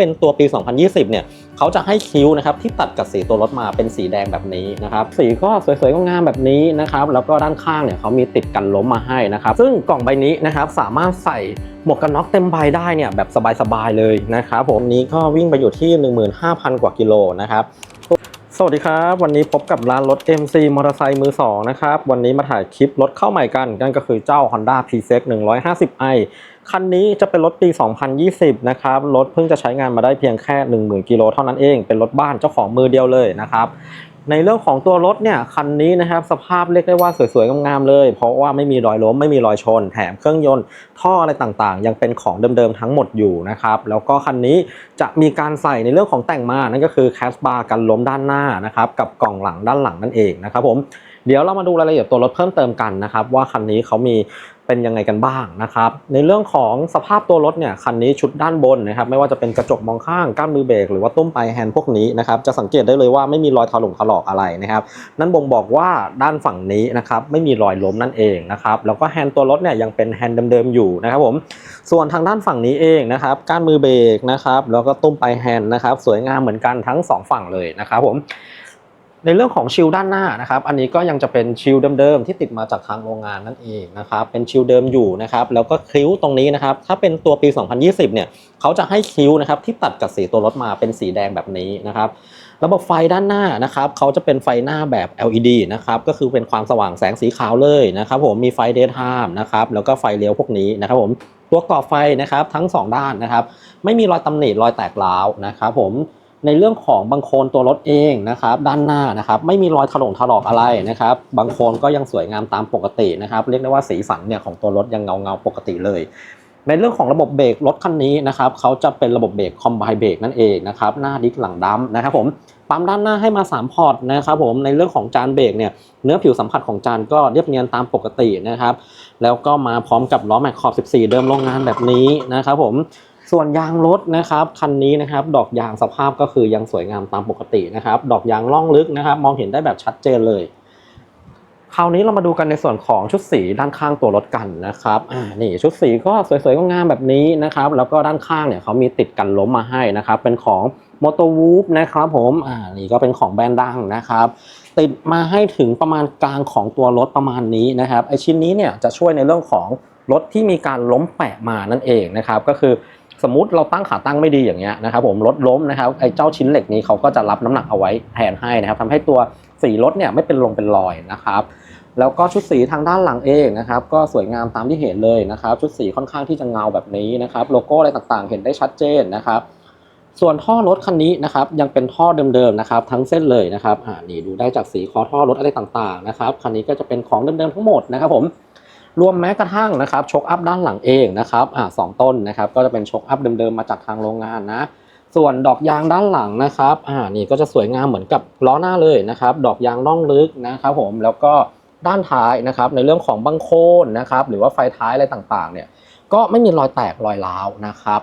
เป็นตัวปี 2020 เนี่ยเขาจะให้คิ้วนะครับที่ตัดกับสีตัวรถมาเป็นสีแดงแบบนี้นะครับสีก็สวยๆงามแบบนี้นะครับแล้วก็ด้านข้างเนี่ยเขามีติดกันล้มมาให้นะครับซึ่งกล่องใบนี้นะครับสามารถใส่หมวกกันน็อกเต็มใบได้เนี่ยแบบสบายๆเลยนะครับผมนี้ก็วิ่งไปอยู่ที่ 15,000 กว่ากิโลนะครับสวัสดีครับ วันนี้พบกับร้านรถ MC มอเตอร์ไซค์มือ 2 นะครับ วันนี้มาถ่ายคลิปรถเข้าใหม่กัน นั่นก็คือเจ้า Honda p z 150i คันนี้จะเป็นรถปี 2020 นะครับ รถเพิ่งจะใช้งานมาได้เพียงแค่ 10,000 กิโลเท่านั้นเอง เป็นรถบ้านเจ้าของมือเดียวเลยนะครับ ในเรื่องของตัวรถเนี่ย คันนี้นะครับ สภาพเรียกได้ว่าสวยๆ งามๆเลย เพราะว่าไม่มีรอยล้ม ไม่มีรอยชน แถมเครื่องยนต์ ท่ออะไรต่างๆ ยังเป็นของเดิมๆ ทั้งหมดอยู่นะครับ แล้วก็คันนี้จะมีการใส่ในเรื่องของแต่งมา นั่นก็คือแคสบาร์กันล้มด้านหน้านะครับ กับกล่องหลังด้านหลังนั่นเองนะครับผม เดี๋ยวเรามาดูรายละเอียดตัวรถเพิ่มเติมกันนะครับว่าคันนี้เขามีเป็นยังไงกันบ้างนะครับ ในเรื่องของสภาพตัวรถเนี่ยคันนี้ชุดด้านบนนะครับไม่ว่าจะเป็นกระจกมองข้างก้านมือเบรกหรือว่าตุ้มปลายแฮนด์พวกนี้นะครับจะสังเกตได้เลยว่าไม่มีรอยถลงถลอกอะไรนะครับ นั่นบ่งบอกว่าด้านฝั่งนี้นะครับไม่มีรอยล้มนั่นเองนะครับแล้วก็แฮนด์ตัวรถเนี่ยยังเป็นแฮนด์เดิมๆอยู่นะครับผมส่วนทางด้านฝั่งนี้เองนะครับก้านมือเบรกนะครับแล้วก็ตุ้มปลายแฮนด์นะครับสวยงามเหมือนกันทั้งสองฝั่งเลยนะครับผม ในเรื่องของชิลด้านหน้านะครับ อันนี้ก็ยังจะเป็นชิลเดิมๆที่ติดมาจากทางโรงงานนั่นเองนะครับ เป็นชิลเดิมอยู่นะครับ แล้วก็คิ้วตรงนี้นะครับ ถ้าเป็นตัวปี 2020 เนี่ย เขาจะให้คิ้วนะครับที่ตัดกับสีตัวรถมาเป็นสีแดงแบบนี้นะครับ ระบบไฟด้านหน้านะครับ เขาจะเป็นไฟหน้าแบบ LED นะครับ ก็คือเป็นความสว่างแสงสีขาวเลยนะครับ ผม มีไฟ daytime นะครับ แล้วก็ไฟเลี้ยวพวกนี้นะครับผม ตัวกรอบไฟนะครับทั้ง 2 ด้านนะครับ ไม่มีรอยตำหนิรอยแตกร้าวนะครับผม ในเรื่องของบังโคลนตัวรถเองนะครับด้านหน้านะครับไม่มีรอยถลงถลอกอะไรนะครับบางโคลนก็ยังสวยงามตามปกตินะครับเรียกได้ว่าสีสันเนี่ยของตัวรถยังเงาเงาปกติเลย ในเรื่องของระบบเบรกรถคันนี้นะครับเขาจะเป็นระบบเบรกคอมไบเบรกนั่นเองนะครับหน้าดิสหลังดัมนะครับผมปั๊มด้านหน้าให้มา 3 พอร์ตนะครับผมในเรื่องของจานเบรกเนี่ยเนื้อผิวสัมผัสของจานก็เรียบเนียนตามปกตินะครับแล้วก็มาพร้อมกับล้อแม็กขอบ 14 เดิมโรงงานแบบนี้นะครับผม ส่วนยางรถนะครับคันนี้นะครับ ดอกยางสภาพก็คือยังสวยงามตามปกตินะครับ ดอกยางล่องลึกนะครับ มองเห็นได้แบบชัดเจนเลย คราวนี้เรามาดูกันในส่วนของชุดสีด้านข้างตัวรถกันนะครับอ่านี่ชุดสีก็สวยๆก็งามแบบนี้นะครับ แล้วก็ด้านข้างเนี่ยเขามีติดกันล้มมาให้นะครับ เป็นของ m o t o w o o p นะครับผมอ่านี่ก็เป็นของแบรนด์ดังนะครับ ติดมาให้ถึงประมาณกลางของตัวรถประมาณนี้นะครับไอชิ้นนี้เนี่ยจะช่วยในเรื่องของรถที่มีการล้มแปะมานั่นเองนะครับ ก็คือ สมมุติเราตั้งขาตั้งไม่ดีอย่างเงี้ยนะครับผมรถล้มนะครับไอเจ้าชิ้นเหล็กนี้เขาก็จะรับน้ำหนักเอาไว้แทนให้นะครับทำให้ตัวสีรถเนี่ยไม่เป็นลงเป็นรอยนะครับแล้วก็ชุดสีทางด้านหลังเองนะครับก็สวยงามตามที่เห็นเลยนะครับชุดสีค่อนข้างที่จะเงาแบบนี้นะครับโลโก้อะไรต่างๆ เห็นได้ชัดเจนนะครับส่วนท่อรถคันนี้นะครับยังเป็นท่อเดิมๆนะครับทั้งเส้นเลยนะครับอ่านี่ดูได้จากสีคอท่อรถอะไรต่างๆนะครับคันนี้ก็จะเป็นของเดิมๆทั้งหมดนะครับผม รวมแม้กระทั่งนะครับชกอัพด้านหลังเองนะครับอ่าสองต้นนะครับก็จะเป็นชกอัพเดิมๆมาจากทางโรงงานนะ ส่วนดอกยางด้านหลังนะครับอ่านี่ก็จะสวยงามเหมือนกับล้อหน้าเลยนะครับดอกยางน่องลึกนะครับผมแล้วก็ด้านท้ายนะครับในเรื่องของบังโคนนะครับหรือว่าไฟท้ายอะไรต่างๆเนี่ยก็ไม่มีรอยแตกรอยร้าวนะครับ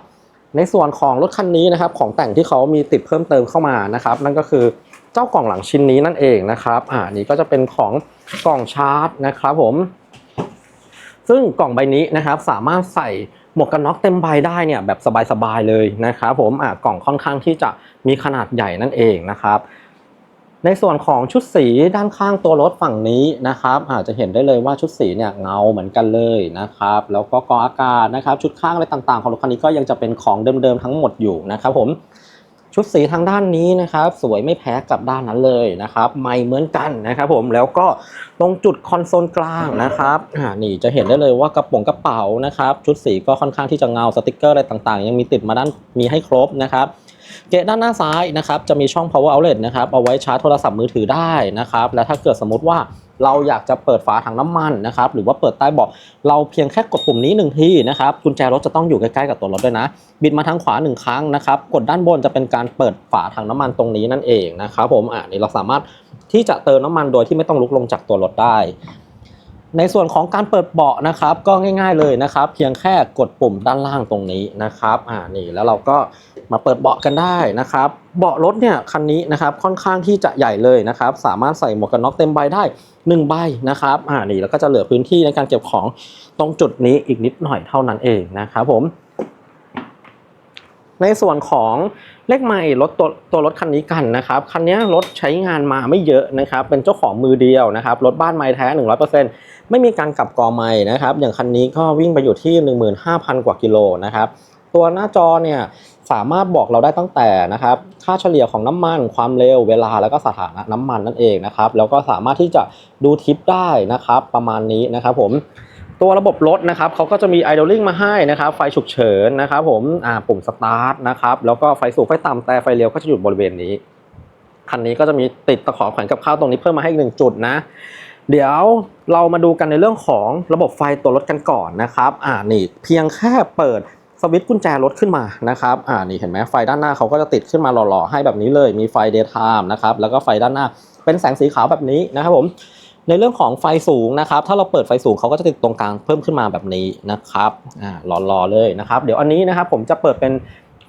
ในส่วนของรถคันนี้นะครับของแต่งที่เขามีติดเพิ่มเติมเข้ามานะครับ นั่นก็คือเจ้ากล่องหลังชิ้นนี้นั่นเองนะครับอ่านี่ก็จะเป็นของกล่องชาร์จนะครับผม ซึ่งกล่องใบนี้นะครับสามารถใส่หมวกกันน็อกเต็มใบได้เนี่ยแบบสบายๆเลยนะครับผมอ่ากล่องค่อนข้างที่จะมีขนาดใหญ่นั่นเองนะครับ ในส่วนของชุดสีด้านข้างตัวรถฝั่งนี้นะครับอาจจะเห็นได้เลยว่าชุดสีเนี่ยเงาเหมือนกันเลยนะครับ แล้วก็กองอากาศนะครับ ชุดข้างอะไรต่างๆ ของรถคันนี้ก็ยังจะเป็นของเดิมๆทั้งหมดอยู่นะครับผม ชุดสีทางด้านนี้นะครับ สวยไม่แพ้กับด้านนั้นเลยนะครับ ไม่เหมือนกันนะครับผมแล้วก็ตรงจุดคอนโซลกลางนะครับนี่จะเห็นได้เลยว่ากระป๋องกระเป๋านะครับ ชุดสีก็ค่อนข้างที่จะเงาสติกเกอร์อะไรต่างๆ ยังมีติดมาด้านมีให้ครบนะครับเกะด้านหน้าซ้ายนะครับจะมีช่อง power outlet นะครับเอาไว้ชาร์จโทรศัพท์มือถือได้นะครับ และถ้าเกิดสมมติว่า เราอยากจะเปิดฝาถังน้ำมันนะครับหรือว่าเปิดใต้เบาะเราเพียงแค่กดปุ่มนี้หนึ่งทีนะครับกุญแจรถจะต้องอยู่ใกล้ๆกับตัวรถด้วยนะ บิดมาทางขวาหนึ่งครั้งนะครับกดด้านบนจะเป็นการเปิดฝาถังน้ำมันตรงนี้นั่นเองนะครับผมอ่านี่เราสามารถที่จะเติมน้ำมันโดยที่ไม่ต้องลุกลงจากตัวรถได้ในส่วนของการเปิดเบาะนะครับก็ง่าย ๆเลยนะครับ เพียงแค่กดปุ่มด้านล่างตรงนี้นะครับอ่านี่แล้วเราก็ มาเปิดเบาะกันได้นะครับ เบาะรถเนี่ยคันนี้นะครับค่อนข้างที่จะใหญ่เลยนะครับ สามารถใส่หมวกกันน็อกเต็มใบได้1ใบนะครับอ่านี่แล้วก็จะเหลือพื้นที่ในการเก็บของตรงจุดนี้อีกนิดหน่อยเท่านั้นเองนะครับผม ในส่วนของเลขไมล์รถตัวตัวรถคันนี้กันนะครับ คันนี้รถใช้งานมาไม่เยอะนะครับ เป็นเจ้าของมือเดียวนะครับ รถบ้านไม้แท้ 100%ไม่มีการกลับกอไม้นะครับ อย่างคันนี้ก็วิ่งไปอยู่ที่ 15,000 กว่ากิโลนะครับ ตัวหน้าจอเนี่ย สามารถบอกเราได้ตั้งแต่นะครับ ค่าเฉลี่ยของน้ำมันความเร็วเวลาแล้วก็สถานะน้ำมันนั่นเองนะครับ แล้วก็สามารถที่จะดูทิปได้นะครับ ประมาณนี้นะครับผมตัวระบบรถนะครับเขาก็จะมี idling มาให้นะครับ ไฟฉุกเฉินนะครับผมอ่าปุ่มสตาร์ทนะครับ แล้วก็ไฟสูงไฟต่ำแต่ไฟเลี้ยวก็จะอยู่บริเวณนี้คันนี้ก็จะมีติดตะขอแขวนกับข้าวตรงนี้เพิ่มมาให้อีกหนึ่งจุดนะ เดี๋ยวเรามาดูกันในเรื่องของระบบไฟตัวรถกันก่อนนะครับ อ่านี่เพียงแค่เปิด สวิตช์กุญแจรถขึ้นมานะครับ อ่า นี่เห็นไหมไฟด้านหน้าเขาก็จะติดขึ้นมาหล่อๆ ให้แบบนี้เลย มีไฟ daytime นะครับ แล้วก็ไฟด้านหน้าเป็นแสงสีขาวแบบนี้นะครับผม ในเรื่องของไฟสูงนะครับ ถ้าเราเปิดไฟสูงเขาก็จะติดตรงกลางเพิ่มขึ้นมาแบบนี้นะครับ อ่า หล่อๆ เลยนะครับ เดี๋ยวอันนี้นะครับผมจะเปิดเป็น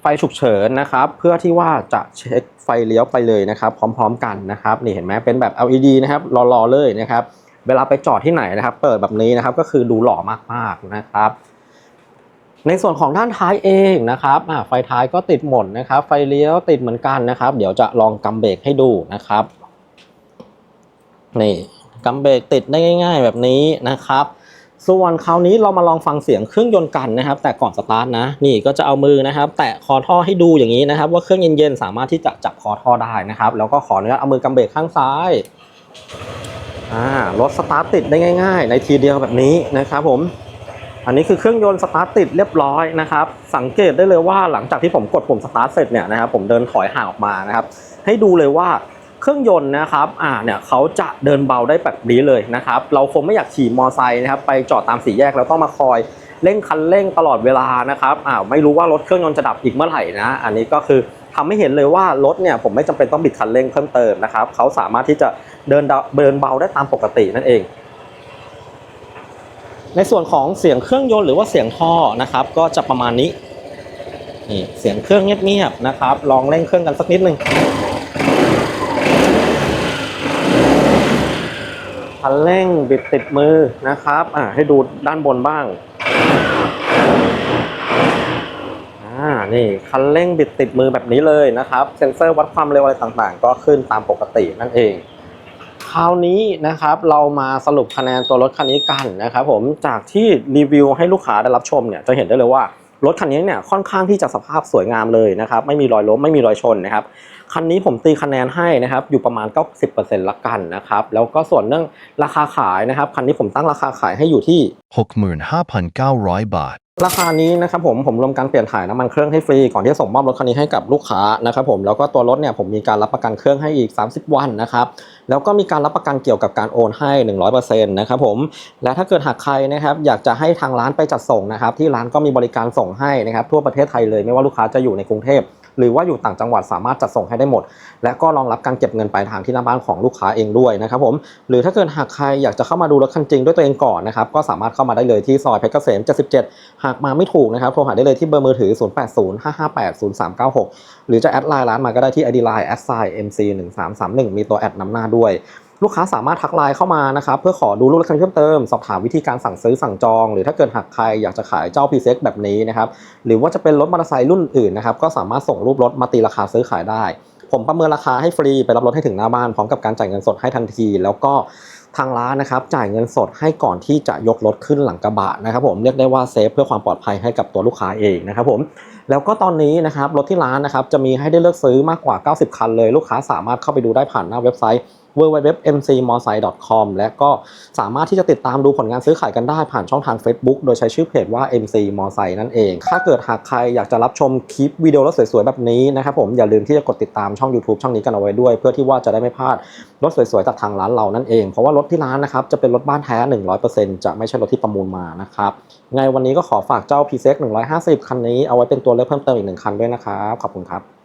ไฟฉุกเฉินนะครับ เพื่อที่ว่าจะเช็คไฟเลี้ยวไปเลยนะครับ พร้อมๆ กันนะครับ นี่เห็นไหมเป็นแบบ LED นะครับ หล่อๆ เลยนะครับ เวลาไปจอดที่ไหนนะครับ เปิดแบบนี้นะครับ ก็คือดูหล่อมากๆ นะครับ ในส่วนของด้านท้ายเองนะครับไฟท้ายก็ติดหมดนะครับ ไฟเลี้ยวติดเหมือนกันนะครับ เดี๋ยวจะลองกำเบรกให้ดูนะครับนี่กำเบรกติดได้ง่าย ๆ แบบนี้นะครับ ส่วนคราวนี้เรามาลองฟังเสียงเครื่องยนต์กันนะครับ แต่ก่อนสตาร์ทนะนี่ก็จะเอามือนะครับ แตะคอท่อให้ดูอย่างนี้นะครับ ว่าเครื่องเย็นๆสามารถที่จะจับคอท่อได้นะครับ แล้วก็ขออนุญาตเอามือกำเบรกข้างซ้ายอ่ารถสตาร์ทติดได้ง่าย ๆ ในทีเดียวแบบนี้นะครับผม อันนี้คือเครื่องยนต์สตาร์ทติดเรียบร้อยนะครับ สังเกตได้เลยว่าหลังจากที่ผมกดปุ่มสตาร์ทเสร็จเนี่ยนะครับผมเดินถอยห่างออกมานะครับ ให้ดูเลยว่าเครื่องยนต์นะครับ อ่า เนี่ยเขาจะเดินเบาได้แบบนี้เลยนะครับ เราคงไม่อยากขี่มอไซค์นะครับ ไปจอดตามสี่แยกแล้วต้องมาคอยเร่งคันเร่งตลอดเวลานะครับ อ่า ไม่รู้ว่ารถเครื่องยนต์จะดับอีกเมื่อไหร่นะ อันนี้ก็คือทำให้เห็นเลยว่ารถเนี่ยผมไม่จำเป็นต้องบิดคันเร่งเพิ่มเติมนะครับ เขาสามารถที่จะเดินเดาเดินเบาได้ตามปกตินั่นเอง ในส่วนของเสียงเครื่องยนต์หรือว่าเสียงท่อนะครับ ก็จะประมาณนี้นี่เสียงเครื่องเงียบๆนะครับ ลองเร่งเครื่องกันสักนิดหนึ่งคันเร่งบิดติดมือนะครับอ่าให้ดูด้านบนบ้างอ่านี่คันเร่งบิดติดมือแบบนี้เลยนะครับ เซ็นเซอร์วัดความเร็วอะไรต่างๆ ก็ขึ้นตามปกตินั่นเอง ราวนี้นะครับเรามาสรุปคะแนนตัวรถคันนี้กันนะครับผมจากที่รีวิวให้ลูกค้าได้รับชมเนี่ยจะเห็นได้เลยว่ารถคันนี้เนี่ยค่อนข้างที่จะสภาพสวยงามเลยนะครับไม่มีรอยล้มไม่มีรอยชนนะครับคันนี้ผมตีคะแนนให้นะครับอยู่ประมาณ 90%ละกันนะครับแล้วก็ส่วนเรื่องราคาขายนะครับคันนี้ผมตั้งราคาขายให้อยู่ที่ 65,900 บาท ราคานี้นะครับผมผมรวมการเปลี่ยนถ่ายน้ำมันเครื่องให้ฟรีก่อนที่จะส่งมอบรถคันนี้ให้กับลูกค้านะครับผมแล้วก็ตัวรถเนี่ยผมมีการรับประกันเครื่องให้อีก 30 วันนะครับแล้วก็มีการรับประกันเกี่ยวกับการโอนให้ 100%นะครับผมและถ้าเกิดหากใครนะครับอยากจะให้ทางร้านไปจัดส่งนะครับที่ร้านก็มีบริการส่งให้นะครับทั่วประเทศไทยเลยไม่ว่าลูกค้าจะอยู่ในกรุงเทพ หรือว่าอยู่ต่างจังหวัดสามารถจัดส่งให้ได้หมด และก็รองรับการเก็บเงินปลายทางที่หน้าบ้านของลูกค้าเองด้วยนะครับผมหรือถ้าเกิดหากใครอยากจะเข้ามาดูรถคันจริงด้วยตัวเองก่อนนะครับก็สามารถเข้ามาได้เลยที่ซอยเพชรเกษม 77 หากมาไม่ถูกนะครับโทรหาได้เลยที่เบอร์มือถือ 0805580396 หรือจะแอดไลน์ร้านมาก็ได้ที่ ID Line mc1331 มีตัวแอดนำหน้าด้วย ลูกค้าสามารถทักไลน์เข้ามานะครับเพื่อขอดูรูปรถคันเพิ่มเติมสอบถามวิธีการสั่งซื้อสั่งจอง หรือถ้าเกิดหากใครอยากจะขายเจ้า p ีเซ็กแบบนี้นะครับหรือว่าจะเป็นรถมอเตอร์ไซค์รุ่นอื่นนะครับก็สามารถส่งรูปรถมาตีราคาซื้อขายได้ ผมประเมินราคาให้ฟรีไปรับรถให้ถึงหน้าบ้านพร้อมกับการจ่ายเงินสดให้ทันที แล้วก็ทางร้านนะครับจ่ายเงินสดให้ก่อนที่จะยกรถขึ้นหลังกระบะนะครับผมเรียกได้ว่าเซฟเพื่อความปลอดภัยให้กับตัวลูกค้าเองนะครับผมแล้วก็ตอนนี้นะครับรถที่ร้านนะครับจะมีให้ได้เลือกซื้อมากกว่า 90 คันเลย ลูกค้าสามารถเข้าไปดูได้ผ่านหน้าเว็บไซต์ www.mcmorsai.com และก็สามารถที่จะติดตามดูผลงานซื้อขายกันได้ผ่านช่องทาง Facebook โดยใช้ชื่อเพจว่า MC m o r s a i นั่นเอง ถ้าเกิดหากใครอยากจะรับชมคลิปวิดีโอรถสวยๆ แบบนี้นะครับผมอย่าลืมที่จะกดติดตามช่อง YouTube ช่องนี้กันเอาไว้ด้วย เพื่อที่ว่าจะได้ไม่พลาดรถสวยๆ จากทางร้านเรานั่นเอง เพราะว่ารถที่ร้านนะครับจะเป็นรถบ้านแท้ 100%จะไม่ใช่รถที่ประมูลมานะครับไงวันนี้ก็ขอฝากเจ้า p ีเซ็ก150 คันนี้เอาไว้เป็นตัวเลือกเพิ่มเติมอีกหนึ่งคันด้วยนะครับขอบคุณครับ